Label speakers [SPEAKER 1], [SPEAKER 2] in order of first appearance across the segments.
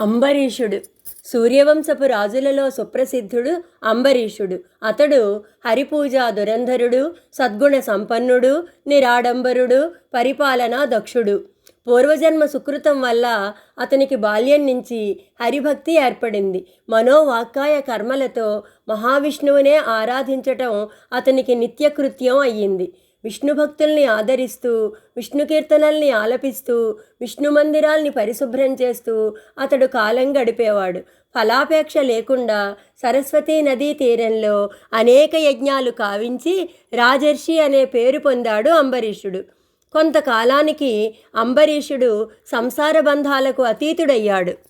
[SPEAKER 1] అంబరీషుడు. సూర్యవంశపు రాజులలో సుప్రసిద్ధుడు అంబరీషుడు. అతడు హరిపూజా దురంధరుడు సద్గుణ సంపన్నుడు నిరాడంబరుడు పరిపాలనా దక్షుడు. పూర్వజన్మ సుకృతం వల్ల అతనికి బాల్యం నుంచి హరిభక్తి ఏర్పడింది. మనోవాక్కాయ కర్మలతో మహావిష్ణువునే ఆరాధించటం అతనికి నిత్యకృత్యం అయ్యింది. విష్ణు భక్తుల్ని ఆదరిస్తూ విష్ణు కీర్తనల్ని ఆలపిస్తూ విష్ణు మందిరాల్ని పరిశుభ్రం చేస్తూ అతడు కాలం గడిపేవాడు. ఫలాపేక్ష లేకుండా సరస్వతీ నదీ తీరంలో అనేక యజ్ఞాలు కావించి రాజర్షి అనే పేరు పొందాడు అంబరీషుడు. కొంతకాలానికి అంబరీషుడు సంసార బంధాలకు అతీతుడయ్యాడు.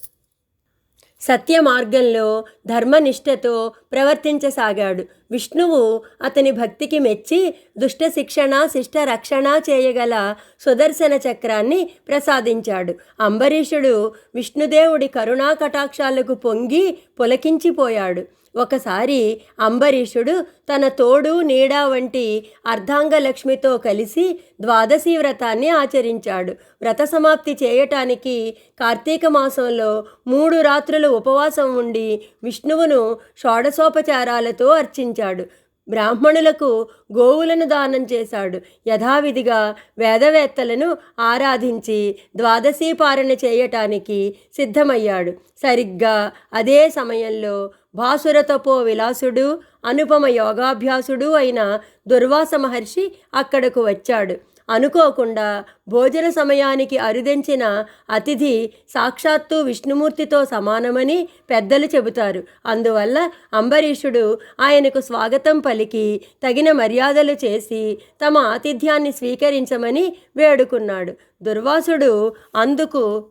[SPEAKER 1] సత్య మార్గంలో ధర్మనిష్టతో ప్రవర్తించసాగాడు. విష్ణువు అతని భక్తికి మెచ్చి దుష్ట శిక్షణ శిష్ట రక్షణ చేయగల సుదర్శన చక్రాన్ని ప్రసాదించాడు. అంబరీషుడు విష్ణుదేవుడి కరుణా కటాక్షాలకు పొంగి పులకించిపోయాడు. ఒకసారి అంబరీషుడు తన తోడు నీడ వంటి అర్ధాంగలక్ష్మితో కలిసి ద్వాదశి వ్రతాన్ని ఆచరించాడు. వ్రత సమాప్తి చేయటానికి కార్తీక మాసంలో మూడు రాత్రులు ఉపవాసం ఉండి విష్ణువును షోడశోపచారాలతో అర్చించాడు. బ్రాహ్మణులకు గోవులను దానం చేశాడు. యథావిధిగా వేదవేత్తలను ఆరాధించి ద్వాదశీ పారణ చేయటానికి సిద్ధమయ్యాడు. సరిగ్గా అదే సమయంలో భాసురతపో విలాసుడు అనుపమ యోగాభ్యాసుడు అయిన దుర్వాస మహర్షి అక్కడకు వచ్చాడు. అనుకోకుండా భోజన సమయానికి అరుదెంచిన అతిథి సాక్షాత్తు విష్ణుమూర్తితో సమానమని పెద్దలు చెబుతారు. అందువల్ల అంబరీషుడు ఆయనకు స్వాగతం పలికి తగిన మర్యాదలు చేసి తమ ఆతిథ్యాన్ని స్వీకరించమని వేడుకున్నాడు. దుర్వాసుడు అందుకు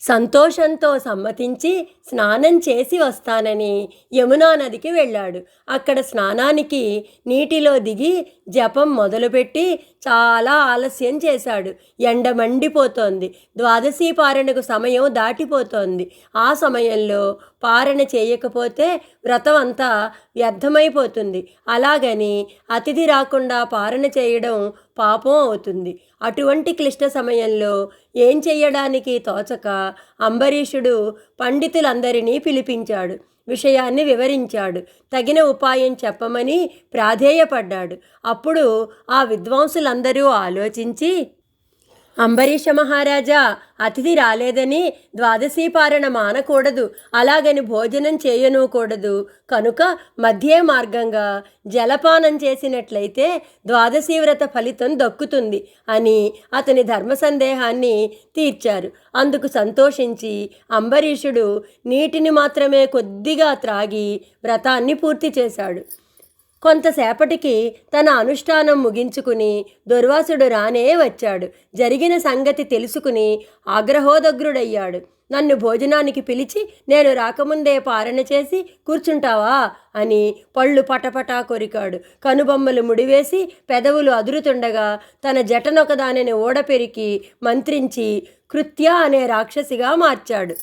[SPEAKER 1] సంతోషంతో సమ్మతించి స్నానం చేసి వస్తానని యమునా నదికి వెళ్ళాడు. అక్కడ స్నానానికి నీటిలో దిగి జపం మొదలుపెట్టి చాలా ఆలస్యం చేశాడు. ఎండ మండిపోతోంది. ద్వాదశీ పారణకు సమయం దాటిపోతోంది. ఆ సమయంలో పారణ చేయకపోతే వ్రతం అంతా వ్యర్థమైపోతుంది. అలాగని అతిథి రాకుండా పారణ చేయడం పాపం అవుతుంది. అటువంటి క్లిష్ట సమయంలో ఏం చేయడానికి తోచక అంబరీషుడు పండితులందరినీ పిలిపించాడు. విషయాన్ని వివరించాడు. తగిన ఉపాయం చెప్పమని ప్రాధేయపడ్డాడు. అప్పుడు ఆ విద్వాంసులందరూ ఆలోచించి అంబరీష మహారాజా అతిథి రాలేదని ద్వాదశీ పారణ మానకూడదు అలాగని భోజనం చేయనూకూడదు. కనుక మధ్యే మార్గంగా జలపానం చేసినట్లయితే ద్వాదశీ వ్రత ఫలితం దక్కుతుంది అని అతని ధర్మ సందేహాన్ని తీర్చారు. అందుకు సంతోషించి అంబరీషుడు నీటిని మాత్రమే కొద్దిగా త్రాగి వ్రతాన్ని పూర్తి చేశాడు. కొంతసేపటికి తన అనుష్ఠానం ముగించుకుని దుర్వాసుడు రానే వచ్చాడు. జరిగిన సంగతి తెలుసుకుని ఆగ్రహోదగ్రుడయ్యాడు. నన్ను భోజనానికి పిలిచి నేను రాకముందే పారణ చేసి కూర్చుంటావా? అని పళ్ళు పటపటా కొరికాడు. కనుబొమ్మలు ముడివేసి పెదవులు అదురుతుండగా తన జటనొకదానిని ఓడపెరికి మంత్రించి కృత్య అనే రాక్షసిగా మార్చాడు.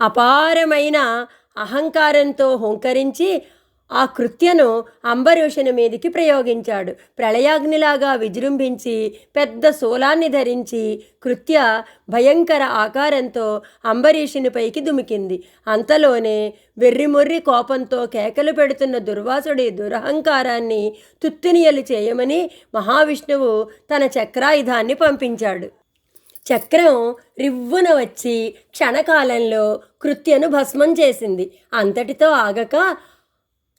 [SPEAKER 1] అపారమైన అహంకారంతో హుంకరించి ఆ కృత్యను అంబరీషుని మీదికి ప్రయోగించాడు. ప్రళయాగ్నిలాగా విజృంభించి పెద్ద శూలాన్ని ధరించి కృత్య భయంకర ఆకారంతో అంబరీషుని పైకి దుమికింది. అంతలోనే వెర్రిమొర్రి కోపంతో కేకలు పెడుతున్న దుర్వాసుడి దురహంకారాన్ని తుత్తునియలు చేయమని మహావిష్ణువు తన చక్రాయుధాన్ని పంపించాడు. చక్రం రివ్వున వచ్చి క్షణకాలంలో కృత్యను భస్మం చేసింది. అంతటితో ఆగక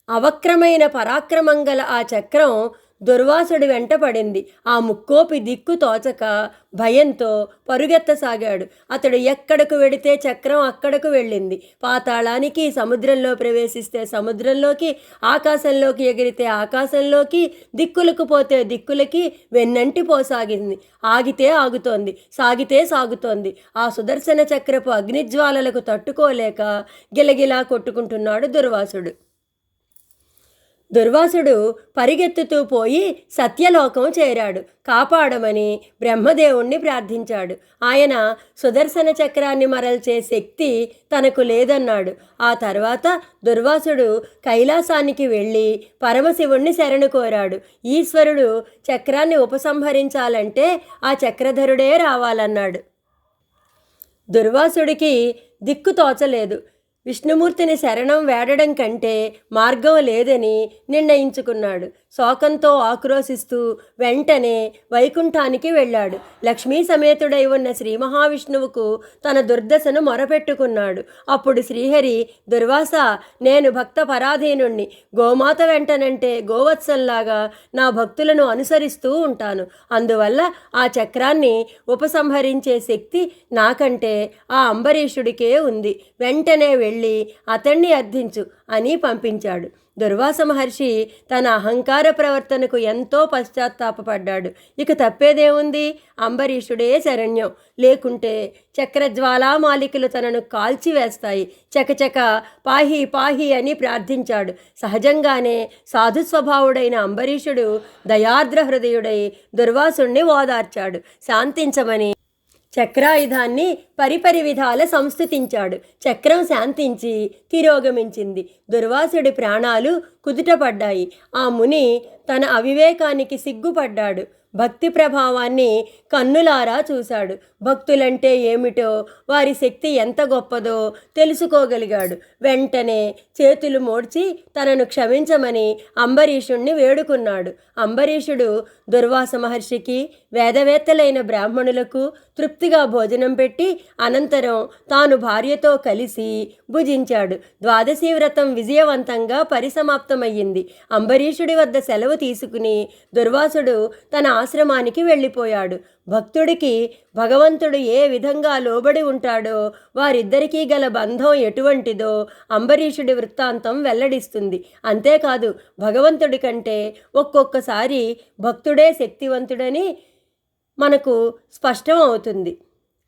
[SPEAKER 1] అవక్రమైన పరాక్రమం గల ఆ చక్రం దుర్వాసుడి వెంట పడింది. ఆ ముక్కోపి దిక్కు తోచక భయంతో పరుగెత్తసాగాడు. అతడు ఎక్కడకు వెడితే చక్రం అక్కడకు వెళ్ళింది. పాతాళానికి సముద్రంలో ప్రవేశిస్తే సముద్రంలోకి ఆకాశంలోకి ఎగిరితే ఆకాశంలోకి దిక్కులకు పోతే దిక్కులకి వెన్నంటి పోసాగింది. ఆగితే ఆగుతోంది సాగితే సాగుతోంది. ఆ సుదర్శన చక్రపు అగ్నిజ్వాలలకు తట్టుకోలేక గిలగిలా కొట్టుకుంటున్నాడు దుర్వాసుడు. దుర్వాసుడు పరిగెత్తుతూ పోయి సత్యలోకం చేరాడు. కాపాడమని బ్రహ్మదేవుణ్ణి ప్రార్థించాడు. ఆయన సుదర్శన చక్రాన్ని మరల్చే శక్తి తనకు లేదన్నాడు. ఆ తర్వాత దుర్వాసుడు కైలాసానికి వెళ్ళి పరమశివుణ్ణి శరణు కోరాడు. ఈశ్వరుడు చక్రాన్ని ఉపసంహరించాలంటే ఆ చక్రధరుడే రావాలన్నాడు. దుర్వాసుడికి దిక్కు తోచలేదు. విష్ణుమూర్తిని శరణం వేడడం కంటే మార్గం లేదని నిర్ణయించుకున్నాడు. శోకంతో ఆక్రోశిస్తూ వెంటనే వైకుంఠానికి వెళ్ళాడు. లక్ష్మీ సమేతుడై ఉన్న శ్రీ మహావిష్ణువుకు తన దుర్దశను మొరపెట్టుకున్నాడు. అప్పుడు శ్రీహరి దుర్వాస నేను భక్త పరాధీనుణ్ణి. గోమాత వెంటనంటే గోవత్సంలాగా నా భక్తులను అనుసరిస్తూ ఉంటాను. అందువల్ల ఆ చక్రాన్ని ఉపసంహరించే శక్తి నాకంటే ఆ అంబరీషుడికే ఉంది. వెంటనే వెళ్ళి వెళ్ళి అతణ్ణి అర్థించు అని పంపించాడు. దుర్వాస మహర్షి తన అహంకార ప్రవర్తనకు ఎంతో పశ్చాత్తాపపడ్డాడు. ఇక తప్పేదేముంది? అంబరీషుడే శరణ్యం. లేకుంటే చక్రజ్వాలామాలికలు తనను కాల్చివేస్తాయి. చకచక పాహి పాహి అని ప్రార్థించాడు. సహజంగానే సాధు స్వభావుడైన అంబరీషుడు దయార్ద్ర హృదయుడై దుర్వాసుణ్ణి ఓదార్చాడు. శాంతించమని చక్రాయుధాన్ని పరిపరి విధాల సంస్థుతించాడు చక్రం శాంతించి తిరోగమించింది. దుర్వాసుడి ప్రాణాలు కుదుటపడ్డాయి. ఆ ముని తన అవివేకానికి సిగ్గుపడ్డాడు. భక్తి ప్రభావాన్ని కన్నులారా చూశాడు. భక్తులంటే ఏమిటో వారి శక్తి ఎంత గొప్పదో తెలుసుకోగలిగాడు. వెంటనే చేతులు మోడ్చి తనను క్షమించమని అంబరీషుణ్ణి వేడుకున్నాడు. అంబరీషుడు దుర్వాస మహర్షికి వేదవేత్తలైన బ్రాహ్మణులకు తృప్తిగా భోజనం పెట్టి అనంతరం తాను భార్యతో కలిసి భుజించాడు. ద్వాదశి వ్రతం విజయవంతంగా పరిసమాప్తమయ్యింది. అంబరీషుడి వద్ద సెలవు తీసుకుని దుర్వాసుడు తన ఆశ్రమానికి వెళ్ళిపోయాడు. భక్తుడికి భగవంతుడు ఏ విధంగా లోబడి ఉంటాడో వారిద్దరికీ గల బంధం ఎటువంటిదో అంబరీషుడి వృత్తాంతం వెల్లడిస్తుంది. అంతేకాదు భగవంతుడి కంటే ఒక్కొక్కసారి భక్తుడే శక్తివంతుడని మనకు స్పష్టం అవుతుంది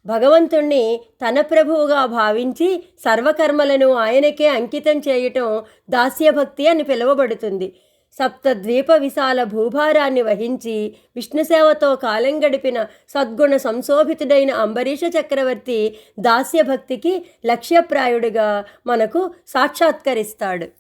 [SPEAKER 1] భగవంతుణ్ణి తన ప్రభువుగా భావించి సర్వకర్మలను ఆయనకే అంకితం చేయటం దాస్యభక్తి అని పిలువబడుతుంది. సప్తద్వీప విశాల భూభారాన్ని వహించి విష్ణుసేవతో కాలం గడిపిన సద్గుణ సంశోభితుడైన అంబరీష చక్రవర్తి దాస్యభక్తికి లక్ష్యప్రాయుడిగా మనకు సాక్షాత్కరిస్తాడు.